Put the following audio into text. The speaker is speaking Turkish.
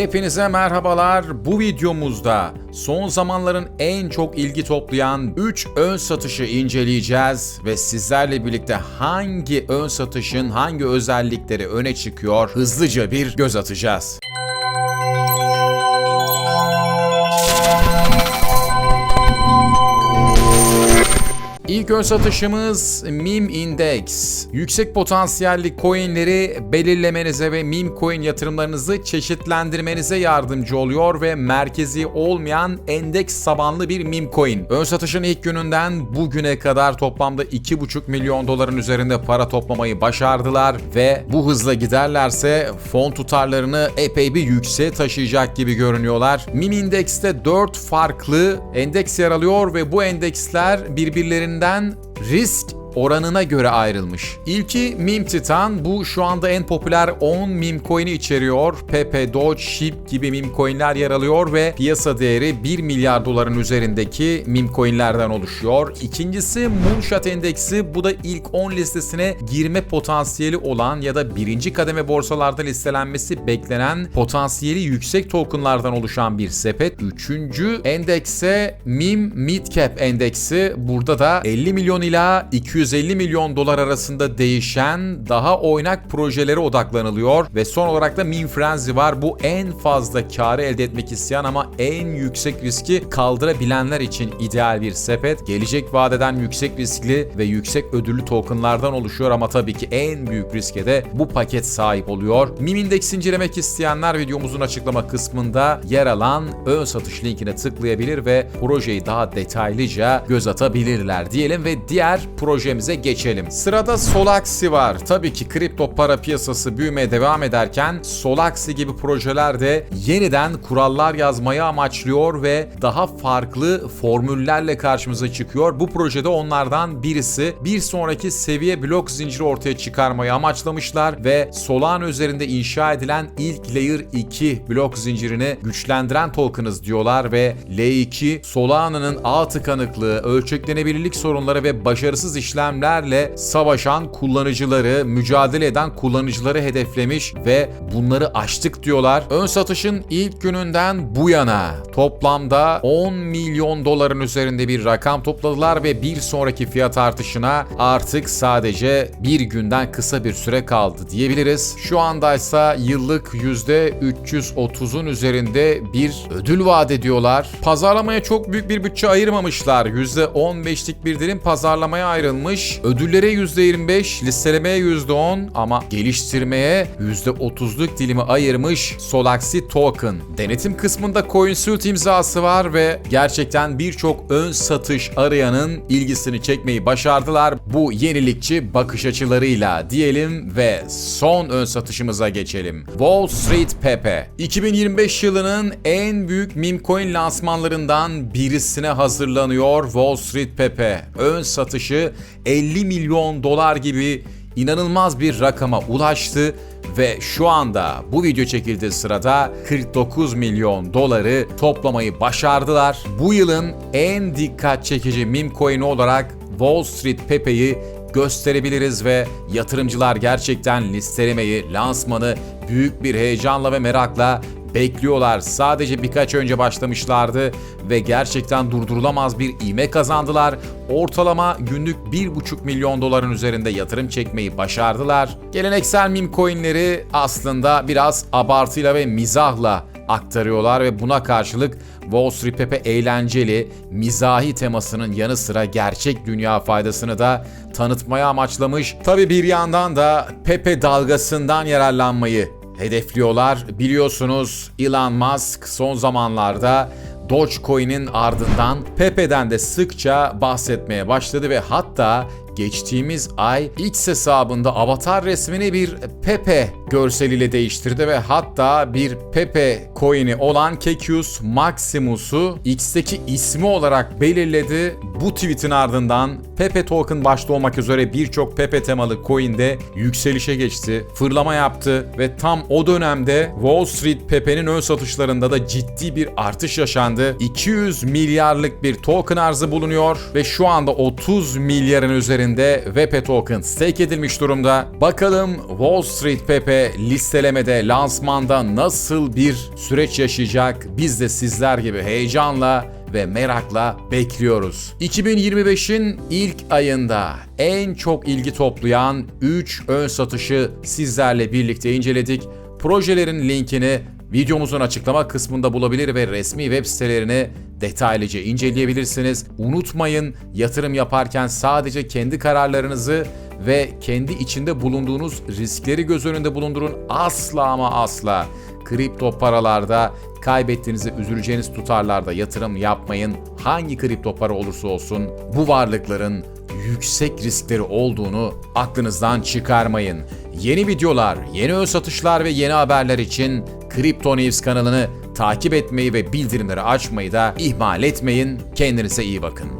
Hepinize merhabalar. Bu videomuzda son zamanların en çok ilgi toplayan 3 ön satışı inceleyeceğiz ve sizlerle birlikte hangi ön satışın hangi özellikleri öne çıkıyor hızlıca bir göz atacağız. İlk ön satışımız MIM Index. Yüksek potansiyelli coinleri belirlemenize ve MIM coin yatırımlarınızı çeşitlendirmenize yardımcı oluyor ve merkezi olmayan endeks tabanlı bir MIM coin. Ön satışın ilk gününden bugüne kadar toplamda 2,5 milyon doların üzerinde para toplamayı başardılar ve bu hızla giderlerse fon tutarlarını epey bir yükseğe taşıyacak gibi görünüyorlar. MIM Index'te 4 farklı endeks yer alıyor ve bu endeksler birbirlerinden risk oranına göre ayrılmış. İlki Meme Titan. Bu şu anda en popüler 10 meme coin'i içeriyor. Pepe, Doge, Ship gibi meme coin'ler yer alıyor ve piyasa değeri 1 milyar doların üzerindeki meme coin'lerden oluşuyor. İkincisi Moonshot Endeksi. Bu da ilk 10 listesine girme potansiyeli olan ya da birinci kademe borsalarda listelenmesi beklenen potansiyeli yüksek tokenlardan oluşan bir sepet. Üçüncü endekse MIM Mid Cap Endeksi. Burada da 50 milyon ila 250 milyon dolar arasında değişen daha oynak projelere odaklanılıyor ve son olarak da Meme Frenzy var. Bu en fazla karı elde etmek isteyen ama en yüksek riski kaldırabilenler için ideal bir sepet. Gelecek vadeden yüksek riskli ve yüksek ödüllü tokenlardan oluşuyor ama tabii ki en büyük riske de bu paket sahip oluyor. Meme Index incelemek isteyenler videomuzun açıklama kısmında yer alan ön satış linkine tıklayabilir ve projeyi daha detaylıca göz atabilirler diyelim ve diğer projemize geçelim. Sırada Solaxi var. Tabii ki kripto para piyasası büyümeye devam ederken Solaxi gibi projeler de yeniden kurallar yazmayı amaçlıyor ve daha farklı formüllerle karşımıza çıkıyor. Bu projede onlardan birisi bir sonraki seviye blok zinciri ortaya çıkarmayı amaçlamışlar ve Solana üzerinde inşa edilen ilk Layer 2 blok zincirini güçlendiren tokenız diyorlar ve L2 Solana'nın ağ tıkanıklığı, ölçeklenebilirlik sorunları ve başarısız işlemlerle savaşan kullanıcıları, mücadele eden kullanıcıları hedeflemiş ve bunları aştık diyorlar. Ön satışın ilk gününden bu yana toplamda 10 milyon doların üzerinde bir rakam topladılar ve bir sonraki fiyat artışına artık sadece bir günden kısa bir süre kaldı diyebiliriz. Şu andaysa yıllık %330'un üzerinde bir ödül vaat ediyorlar. Pazarlamaya çok büyük bir bütçe ayırmamışlar. %15'lik bir dilim pazarlamaya ayrılmış. Ödüllere %25, listelemeye %10 ama geliştirmeye %30'luk dilimi ayırmış Solaxi Token. Denetim kısmında CoinSuit imzası var ve gerçekten birçok ön satış arayanın ilgisini çekmeyi başardılar. Bu yenilikçi bakış açılarıyla diyelim ve son ön satışımıza geçelim. Wall Street Pepe. 2025 yılının en büyük meme coin lansmanlarından birisine hazırlanıyor Wall Street Pepe. Ön satışı 50 milyon dolar gibi inanılmaz bir rakama ulaştı ve şu anda bu video çekildiği sırada 49 milyon doları toplamayı başardılar. Bu yılın en dikkat çekici meme coin'i olarak Wall Street Pepe'yi gösterebiliriz ve yatırımcılar gerçekten listelemeyi, lansmanı büyük bir heyecanla ve merakla bekliyorlar. Sadece birkaç önce başlamışlardı ve gerçekten durdurulamaz bir ivme kazandılar. Ortalama günlük 1,5 milyon doların üzerinde yatırım çekmeyi başardılar. Geleneksel meme coinleri aslında biraz abartıyla ve mizahla aktarıyorlar ve buna karşılık Wall Street Pepe eğlenceli, mizahi temasının yanı sıra gerçek dünya faydasını da tanıtmaya amaçlamış. Tabi bir yandan da Pepe dalgasından yararlanmayı hedefliyorlar. Biliyorsunuz Elon Musk son zamanlarda Dogecoin'in ardından Pepe'den de sıkça bahsetmeye başladı ve hatta geçtiğimiz ay X hesabında avatar resmini bir Pepe görseliyle değiştirdi ve hatta bir Pepe coin'i olan Kekius Maximus'u X'teki ismi olarak belirledi. bu tweetin ardından Pepe Token başta olmak üzere birçok Pepe temalı coin'de yükselişe geçti, fırlama yaptı ve tam o dönemde Wall Street Pepe'nin ön satışlarında da ciddi bir artış yaşandı. 200 milyarlık bir token arzı bulunuyor ve şu anda 30 milyarın üzerinde VP token stake edilmiş durumda. Bakalım Wall Street Pepe listelemede, lansmanda nasıl bir süreç yaşayacak? Biz de sizler gibi heyecanla ve merakla bekliyoruz. 2025'in ilk ayında en çok ilgi toplayan 3 ön satışı sizlerle birlikte inceledik. Projelerin linkini videomuzun açıklama kısmında bulabilir ve resmi web sitelerini detaylıca inceleyebilirsiniz. Unutmayın yatırım yaparken sadece kendi kararlarınızı ve kendi içinde bulunduğunuz riskleri göz önünde bulundurun. Asla ama asla kripto paralarda kaybettiğinizi üzüleceğiniz tutarlarda yatırım yapmayın. Hangi kripto para olursa olsun bu varlıkların yüksek riskleri olduğunu aklınızdan çıkarmayın. Yeni videolar, yeni ön satışlar ve yeni haberler için Crypto News kanalını takip etmeyi ve bildirimleri açmayı da ihmal etmeyin. Kendinize iyi bakın.